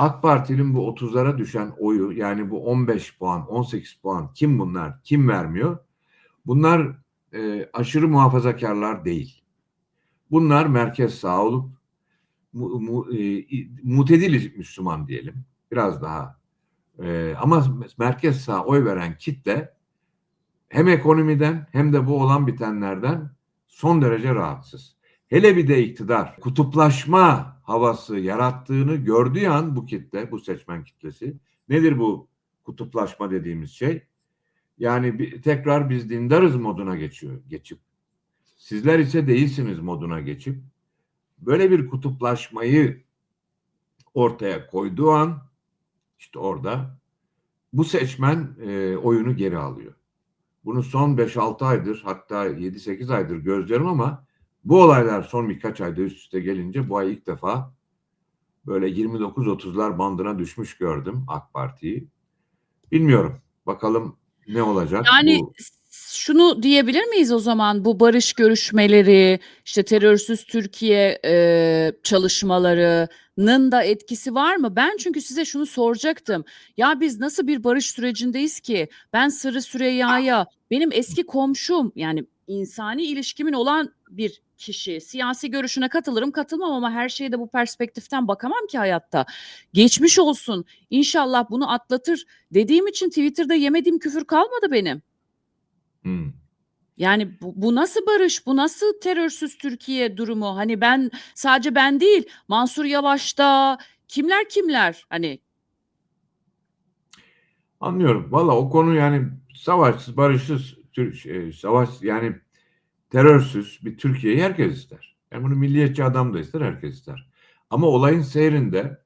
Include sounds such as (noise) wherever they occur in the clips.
AK Parti'nin bu 30'lara düşen oyu yani bu 15 puan, 18 puan kim bunlar, kim vermiyor? Bunlar e, aşırı muhafazakarlar değil. Bunlar merkez sağ olup mu, mu, e, mutedil Müslüman diyelim. Biraz daha. E, ama merkez sağ oy veren kitle hem ekonomiden hem de bu olan bitenlerden son derece rahatsız. Hele bir de iktidar kutuplaşma havası yarattığını gördüğü an bu kitle, bu seçmen kitlesi nedir bu kutuplaşma dediğimiz şey? Yani bir, tekrar biz dindarız moduna geçiyor, geçip sizler ise değilsiniz moduna geçip böyle bir kutuplaşmayı ortaya koyduğu an işte orada bu seçmen e, oyunu geri alıyor. Bunu son 5-6 aydır hatta 7-8 aydır gözlerim ama bu olaylar son birkaç ayda üst üste gelince bu ay ilk defa böyle 29-30'lar bandına düşmüş gördüm AK Parti'yi. Bilmiyorum. Bakalım ne olacak? Yani bu... şunu diyebilir miyiz o zaman bu barış görüşmeleri, işte terörsüz Türkiye e, çalışmalarının da etkisi var mı? Ben çünkü size şunu soracaktım. Ya biz nasıl bir barış sürecindeyiz ki? Ben Sırrı Süreyya'ya benim eski komşum yani insani ilişkimin olan bir kişi siyasi görüşüne katılırım katılmam ama her şeye de bu perspektiften bakamam ki hayatta. Geçmiş olsun inşallah bunu atlatır dediğim için Twitter'da yemediğim küfür kalmadı benim. Hmm. Yani bu, bu nasıl barış, bu nasıl terörsüz Türkiye durumu? Hani ben sadece ben değil, Mansur Yavaş'ta kimler kimler hani Anlıyorum. Valla o konu yani savaşsız, barışsız, şey, savaş yani terörsüz bir Türkiye'yi herkes ister. Yani bunu milliyetçi adam da ister, herkes ister. Ama olayın seyrinde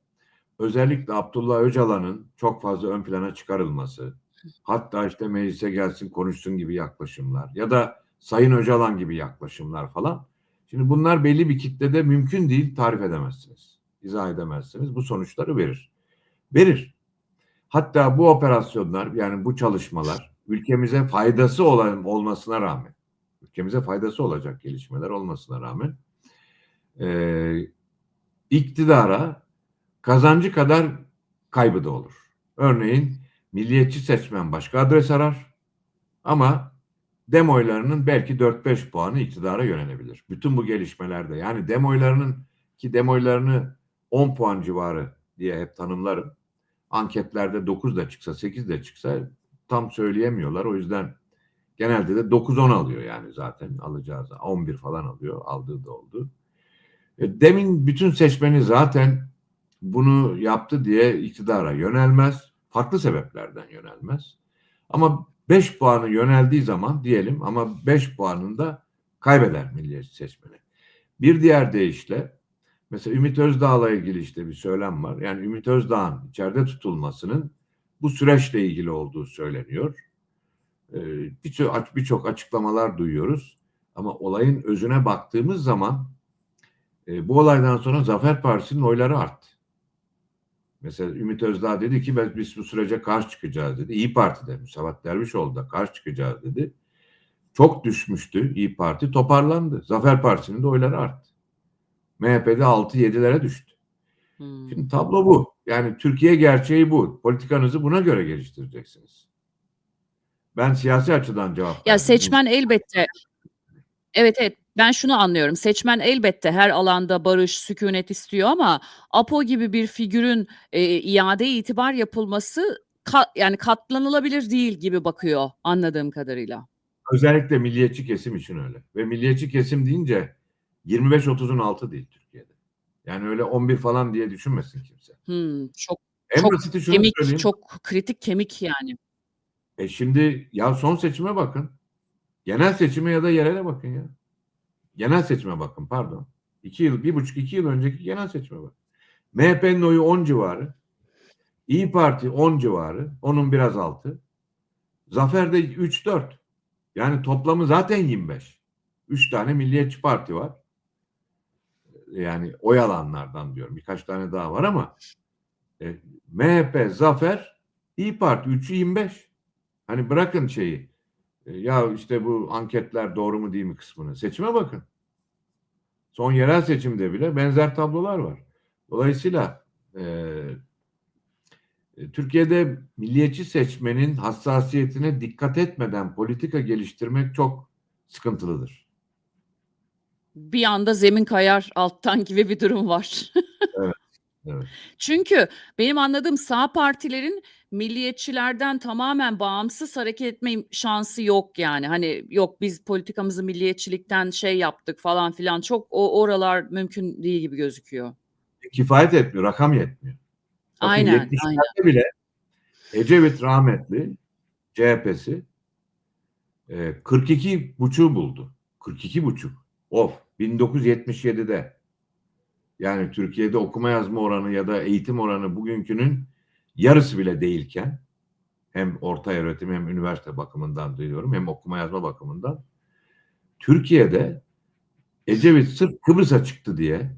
özellikle Abdullah Öcalan'ın çok fazla ön plana çıkarılması, hatta işte meclise gelsin konuşsun gibi yaklaşımlar ya da Sayın Öcalan gibi yaklaşımlar falan. Şimdi bunlar belli bir kitlede mümkün değil tarif edemezsiniz. izah edemezsiniz. Bu sonuçları verir. Verir. Hatta bu operasyonlar yani bu çalışmalar ülkemize faydası olan olmasına rağmen ülkemize faydası olacak gelişmeler olmasına rağmen e, iktidara kazancı kadar kaybı da olur. Örneğin milliyetçi seçmen başka adres arar ama demoylarının belki 4-5 puanı iktidara yönelebilir. Bütün bu gelişmelerde yani demoylarının ki demoylarını 10 puan civarı diye hep tanımlarım. Anketlerde 9 da çıksa 8 de çıksa tam söyleyemiyorlar. O yüzden genelde de 9-10 alıyor yani zaten alacağı 11 falan alıyor. Aldığı da oldu. E, demin bütün seçmeni zaten bunu yaptı diye iktidara yönelmez. Farklı sebeplerden yönelmez. Ama 5 puanı yöneldiği zaman diyelim ama 5 puanını da kaybeder milliyetçi seçmeni. Bir diğer deyişle mesela Ümit Özdağ'la ilgili işte bir söylem var. Yani Ümit Özdağ'ın içeride tutulmasının bu süreçle ilgili olduğu söyleniyor. Ee, birçok birçok açıklamalar duyuyoruz. Ama olayın özüne baktığımız zaman e, bu olaydan sonra Zafer Partisi'nin oyları arttı. Mesela Ümit Özdağ dedi ki biz bu sürece karşı çıkacağız dedi. İyi Parti'de Müsavat Dervişoğlu da karşı çıkacağız dedi. Çok düşmüştü İyi Parti toparlandı. Zafer Partisi'nin de oyları arttı. MHP'de 6-7'lere düştü. Hmm. Şimdi tablo bu. Yani Türkiye gerçeği bu. Politikanızı buna göre geliştireceksiniz. Ben siyasi açıdan cevap Ya seçmen elbette Evet evet ben şunu anlıyorum. Seçmen elbette her alanda barış, sükunet istiyor ama APO gibi bir figürün e, iade itibar yapılması ka, yani katlanılabilir değil gibi bakıyor anladığım kadarıyla. Özellikle milliyetçi kesim için öyle. Ve milliyetçi kesim deyince 25-30'un altı değil Türkiye'de. Yani öyle 11 falan diye düşünmesin kimse. Hmm, çok en çok basiti şunu kemik, söyleyeyim. çok kritik kemik yani. E şimdi ya son seçime bakın. Genel seçime ya da yerele bakın ya. Genel seçime bakın pardon. İki yıl, bir buçuk iki yıl önceki genel seçime bakın. MHP'nin oyu 10 civarı. İyi Parti 10 civarı. Onun biraz altı. Zafer'de 3-4. Yani toplamı zaten 25. 3 tane Milliyetçi Parti var. Yani oy alanlardan diyorum. Birkaç tane daha var ama e, MHP, Zafer, İyi Parti 3'ü 25. Hani bırakın şeyi. E, ya işte bu anketler doğru mu değil mi kısmını. Seçime bakın. Son yerel seçimde bile benzer tablolar var. Dolayısıyla e, Türkiye'de milliyetçi seçmenin hassasiyetine dikkat etmeden politika geliştirmek çok sıkıntılıdır. Bir anda zemin kayar alttan gibi bir durum var. Evet. Çünkü benim anladığım sağ partilerin milliyetçilerden tamamen bağımsız hareket etme şansı yok yani. Hani yok biz politikamızı milliyetçilikten şey yaptık falan filan çok o oralar mümkün değil gibi gözüküyor. Kifayet etmiyor, rakam yetmiyor. Bakın Aynen, 70'lerde bile Ecevit rahmetli CHP'si e, 42 buçuğu buldu. 42 buçuk. Of. 1977'de. Yani Türkiye'de okuma yazma oranı ya da eğitim oranı bugünkünün yarısı bile değilken hem orta öğretim hem üniversite bakımından diyorum hem okuma yazma bakımından Türkiye'de Ecevit sırf Kıbrıs'a çıktı diye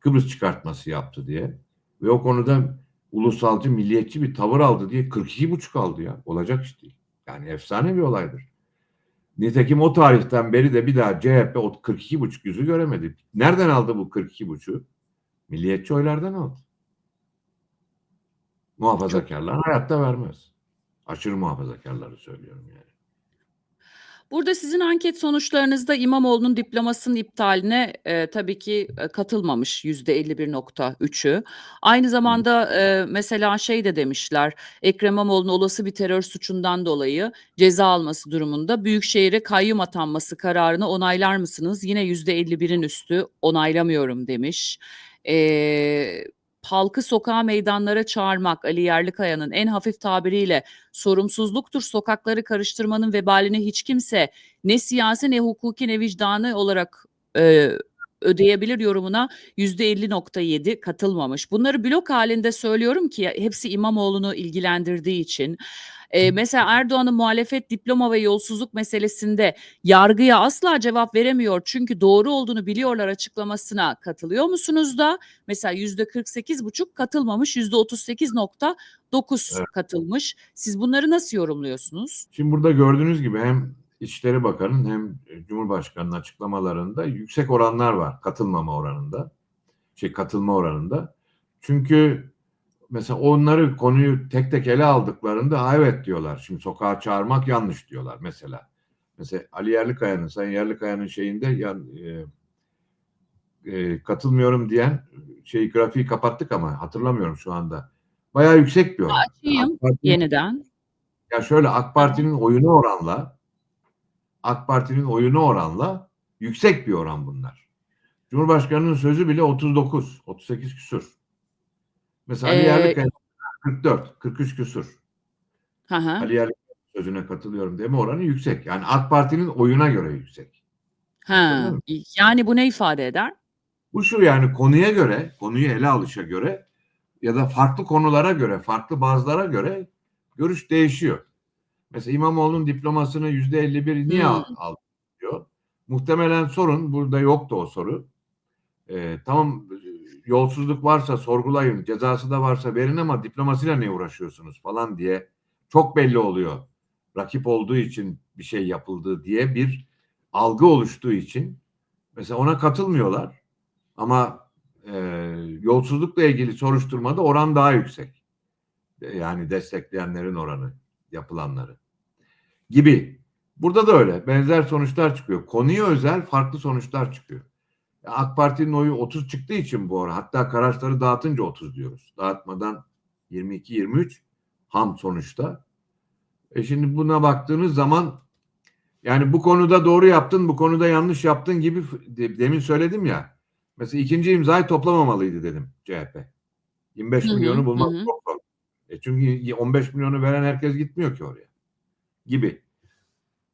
Kıbrıs çıkartması yaptı diye ve o konuda ulusalcı, milliyetçi bir tavır aldı diye 42 buçuk aldı ya. Olacak iş değil. Yani efsane bir olaydır. Nitekim o tarihten beri de bir daha CHP o 42 buçuk yüzü göremedi. Nereden aldı bu 42 buçuğu? Milliyetçi oylardan aldı. Muhafazakarlar hayatta vermez. Aşırı muhafazakarları söylüyorum yani. Burada sizin anket sonuçlarınızda İmamoğlu'nun diplomasının iptaline e, tabii ki e, katılmamış %51.3'ü. Aynı zamanda e, mesela şey de demişler Ekrem İmamoğlu'nun olası bir terör suçundan dolayı ceza alması durumunda Büyükşehir'e kayyum atanması kararını onaylar mısınız? Yine %51'in üstü onaylamıyorum demiş. E, halkı sokağa meydanlara çağırmak Ali Yerlikaya'nın en hafif tabiriyle sorumsuzluktur. Sokakları karıştırmanın vebalini hiç kimse ne siyasi ne hukuki ne vicdanı olarak e, ödeyebilir yorumuna %50.7 katılmamış. Bunları blok halinde söylüyorum ki hepsi İmamoğlu'nu ilgilendirdiği için. E, mesela Erdoğan'ın muhalefet diploma ve yolsuzluk meselesinde yargıya asla cevap veremiyor çünkü doğru olduğunu biliyorlar açıklamasına katılıyor musunuz da? Mesela %48,5 katılmamış, %38.9 Evet. katılmış. Siz bunları nasıl yorumluyorsunuz? Şimdi burada gördüğünüz gibi hem İçişleri Bakanı'nın hem Cumhurbaşkanı'nın açıklamalarında yüksek oranlar var katılmama oranında. Şey katılma oranında. Çünkü mesela onları konuyu tek tek ele aldıklarında evet diyorlar. Şimdi sokağa çağırmak yanlış diyorlar mesela. Mesela Ali Yerlikaya'nın, Sayın Yerlikaya'nın şeyinde yan, e, e, katılmıyorum diyen şey grafiği kapattık ama hatırlamıyorum şu anda. Bayağı yüksek bir oran. Açayım yeniden. ya şöyle AK Parti'nin oyunu oranla AK Parti'nin oyunu oranla yüksek bir oran bunlar. Cumhurbaşkanının sözü bile 39, 38 küsur. Mesela Ali Ee, Yerlikaya 44, 43 küsur. Hı hı. Ali Yerlikaya sözüne katılıyorum deme oranı yüksek. Yani AK Parti'nin oyuna göre yüksek. Ha, yani bu ne ifade eder? Bu şu yani konuya göre, konuyu ele alışa göre ya da farklı konulara göre, farklı bazılara göre görüş değişiyor. Mesela İmamoğlu'nun diplomasını yüzde 51 niye Hmm. al- aldı diyor. Muhtemelen sorun, burada yoktu o soru. Ee, tamam yolsuzluk varsa sorgulayın, cezası da varsa verin ama diplomasıyla ne uğraşıyorsunuz falan diye çok belli oluyor. Rakip olduğu için bir şey yapıldığı diye bir algı oluştuğu için mesela ona katılmıyorlar. Ama e, yolsuzlukla ilgili soruşturmada oran daha yüksek. Yani destekleyenlerin oranı, yapılanları gibi. Burada da öyle. Benzer sonuçlar çıkıyor. Konuya özel farklı sonuçlar çıkıyor. AK Parti'nin oyu 30 çıktığı için bu oran. Hatta karaçları dağıtınca 30 diyoruz. Dağıtmadan 22-23 ham sonuçta. E şimdi buna baktığınız zaman yani bu konuda doğru yaptın, bu konuda yanlış yaptın gibi de- demin söyledim ya. Mesela ikinci imzayı toplamamalıydı dedim CHP. 25 Hı hı, milyonu bulmak hı. çok zor. E çünkü 15 milyonu veren herkes gitmiyor ki oraya. Gibi.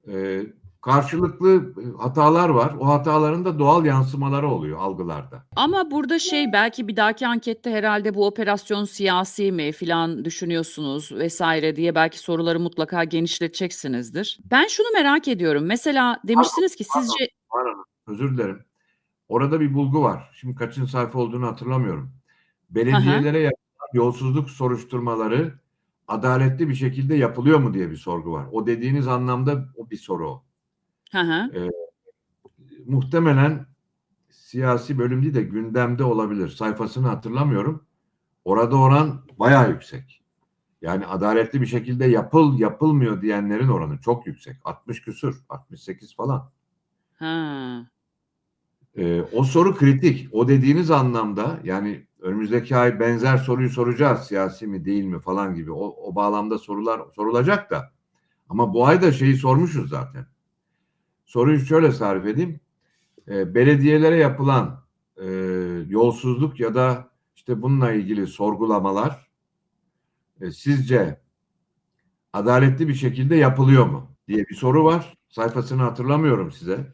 Ee, karşılıklı hatalar var. O hataların da doğal yansımaları oluyor algılarda. Ama burada şey belki bir dahaki ankette herhalde bu operasyon siyasi mi filan düşünüyorsunuz vesaire diye belki soruları mutlaka genişleteceksinizdir. Ben şunu merak ediyorum. Mesela demiştiniz ki pardon. sizce Pardon, özür dilerim. Orada bir bulgu var. Şimdi kaçıncı sayfa olduğunu hatırlamıyorum. Belediyelere yapılan yolsuzluk soruşturmaları adaletli bir şekilde yapılıyor mu diye bir sorgu var. O dediğiniz anlamda o bir soru o. Hı hı. Muhtemelen siyasi bölüm değil de gündemde olabilir. Sayfasını hatırlamıyorum. Orada oran bayağı yüksek. Yani adaletli bir şekilde yapıl yapılmıyor diyenlerin oranı çok yüksek. 60 küsur, 68 falan. Ha. Ee, o soru kritik. O dediğiniz anlamda yani önümüzdeki ay benzer soruyu soracağız siyasi mi değil mi falan gibi. O, o bağlamda sorular sorulacak da. Ama bu ay da şeyi sormuşuz zaten. Soruyu şöyle tarif edeyim. Ee, belediyelere yapılan e, yolsuzluk ya da işte bununla ilgili sorgulamalar e, sizce adaletli bir şekilde yapılıyor mu diye bir soru var. Sayfasını hatırlamıyorum size.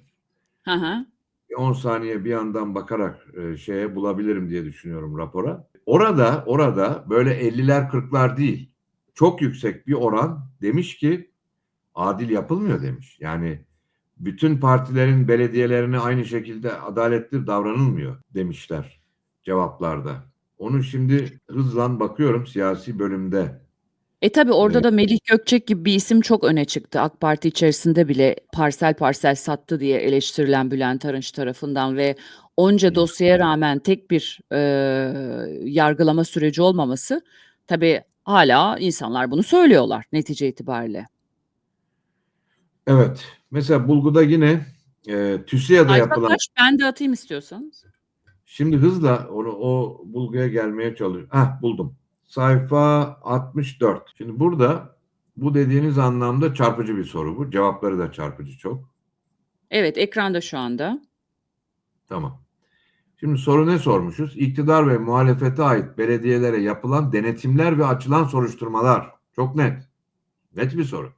Hı hı. Bir 10 saniye bir yandan bakarak e, şeye bulabilirim diye düşünüyorum rapora. Orada orada böyle 50'ler 40'lar değil. Çok yüksek bir oran demiş ki adil yapılmıyor demiş. Yani bütün partilerin belediyelerine aynı şekilde adaletli davranılmıyor demişler cevaplarda. Onu şimdi hızla bakıyorum siyasi bölümde. E tabii orada Evet. da Melih Gökçek gibi bir isim çok öne çıktı. AK Parti içerisinde bile parsel parsel sattı diye eleştirilen Bülent Arınç tarafından ve onca dosyaya rağmen tek bir e, yargılama süreci olmaması tabii hala insanlar bunu söylüyorlar netice itibariyle. Evet. Mesela Bulgu'da yine e, TÜSİAD'a yapılan kaç? Ben de atayım istiyorsanız. Şimdi hızla onu o bulguya gelmeye çalışıyorum. Ah buldum. Sayfa 64. Şimdi burada bu dediğiniz anlamda çarpıcı bir soru bu. Cevapları da çarpıcı çok. Evet ekranda şu anda. Tamam. Şimdi soru ne sormuşuz? İktidar ve muhalefete ait belediyelere yapılan denetimler ve açılan soruşturmalar. Çok net. Net bir soru.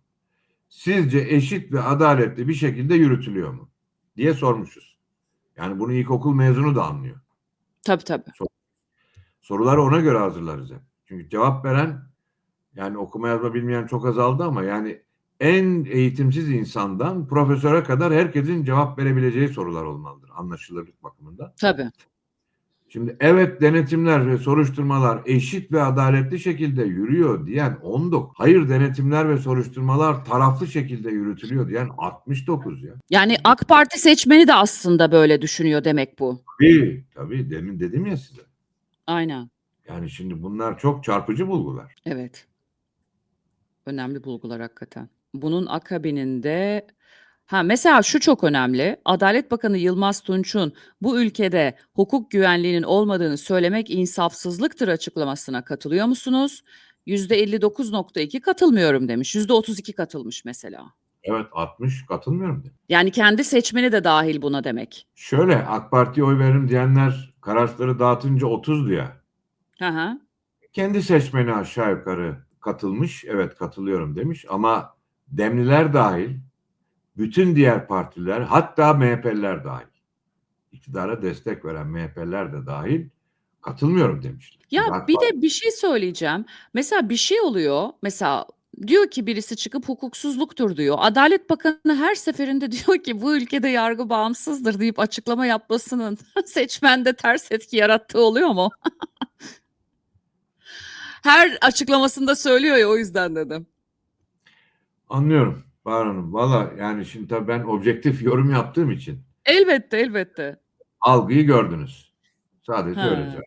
Sizce eşit ve adaletli bir şekilde yürütülüyor mu? diye sormuşuz. Yani bunu ilkokul mezunu da anlıyor. Tabii tabii. Soruları ona göre hazırlarız hep. Çünkü cevap veren yani okuma yazma bilmeyen çok azaldı ama yani en eğitimsiz insandan profesöre kadar herkesin cevap verebileceği sorular olmalıdır anlaşılırlık bakımından. Tabii. Şimdi evet denetimler ve soruşturmalar eşit ve adaletli şekilde yürüyor diyen 19. Hayır denetimler ve soruşturmalar taraflı şekilde yürütülüyor diyen 69 ya. Yani AK Parti seçmeni de aslında böyle düşünüyor demek bu. Tabii tabii demin dedim ya size. Aynen. Yani şimdi bunlar çok çarpıcı bulgular. Evet. Önemli bulgular hakikaten. Bunun akabininde ha mesela şu çok önemli. Adalet Bakanı Yılmaz Tunç'un bu ülkede hukuk güvenliğinin olmadığını söylemek insafsızlıktır açıklamasına katılıyor musunuz? %59.2 katılmıyorum demiş. %32 katılmış mesela. Evet 60 katılmıyorum de. Yani kendi seçmeni de dahil buna demek. Şöyle AK Parti'ye oy veririm diyenler kararsları dağıtınca 30 ya. Hı hı. Kendi seçmeni aşağı yukarı katılmış. Evet katılıyorum demiş ama Demliler dahil bütün diğer partiler hatta MHP'liler dahil iktidara destek veren MHP'liler de dahil katılmıyorum demişler. Ya AK bir de bir şey söyleyeceğim. Mesela bir şey oluyor. Mesela diyor ki birisi çıkıp hukuksuzluktur diyor. Adalet Bakanı her seferinde (laughs) diyor ki bu ülkede yargı bağımsızdır deyip açıklama yapmasının (laughs) seçmende ters etki yarattığı oluyor mu? (laughs) Her açıklamasında söylüyor ya o yüzden dedim. Anlıyorum Bahar Hanım. Valla yani şimdi tabii ben objektif yorum yaptığım için Elbette elbette. algıyı gördünüz. Sadece Ha. öyle.